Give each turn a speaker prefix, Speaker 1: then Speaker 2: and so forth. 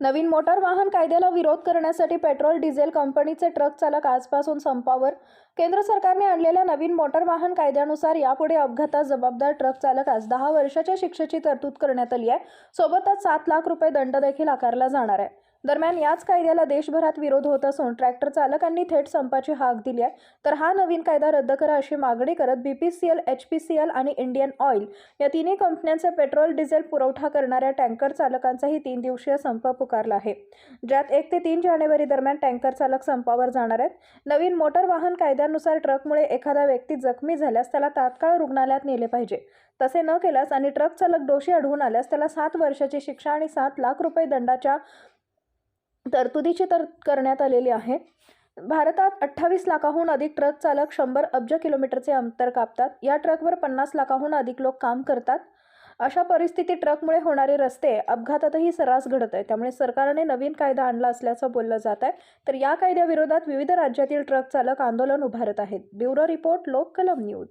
Speaker 1: नवीन motor वाहन कायद्याला विरोध करण्यासाठी पेट्रोल डिझेल कंपनीचे ट्रक चालक आजपासून संपावर. केंद्र सरकारने आणलेल्या नवीन मोटार वाहन कायद्यानुसार यापुढे अपघातात जबाबदार ट्रक चालकास दहा वर्षाच्या शिक्षेची तरतूद करण्यात आली आहे. सोबतच सात लाख रुपये दंड देखील आकारला जाणार आहे. दरम्यान याच कायद्याला देशभरात विरोध होत असून ट्रॅक्टर चालकांनी थेट संपाची हाक दिली आहे. तर हा नवीन कायदा रद्द करा अशी मागणी करत बीपीसीएल एचपीसीएल आणि इंडियन ऑइल या तिन्ही कंपन्यांचे पेट्रोल डिझेल पुरवठा करणाऱ्या टँकर चालकांचाही तीन दिवसीय संप पुकारला आहे. ज्यात एक ते तीन जानेवारी दरम्यान टँकर चालक संपावर जाणार आहेत. नवीन मोटर वाहन कायद्यानुसार ट्रकमुळे एखादा व्यक्ती जखमी झाल्यास त्याला तात्काळ रुग्णालयात नेले पाहिजे. तसे न केल्यास आणि ट्रक चालक दोषी आढळून आल्यास त्याला सात वर्षाची शिक्षा आणि सात लाख रुपये दंडाच्या तरतुदीची तर करण्यात आलेली आहे. भारतात अठ्ठावीस लाखाहून अधिक ट्रक चालक शंभर अब्ज किलोमीटरचे अंतर कापतात. या ट्रकवर पन्नास लाखाहून अधिक लोक काम करतात. अशा परिस्थितीत ट्रकमुळे होणारे रस्ते अपघातातही सर्रास घडत आहे त्यामुळे सरकारने नवीन कायदा आणला असल्याचं बोललं जात आहे. तर या कायद्याविरोधात विविध राज्यातील ट्रक चालक आंदोलन उभारत आहेत. Bureau report Lokkalam news.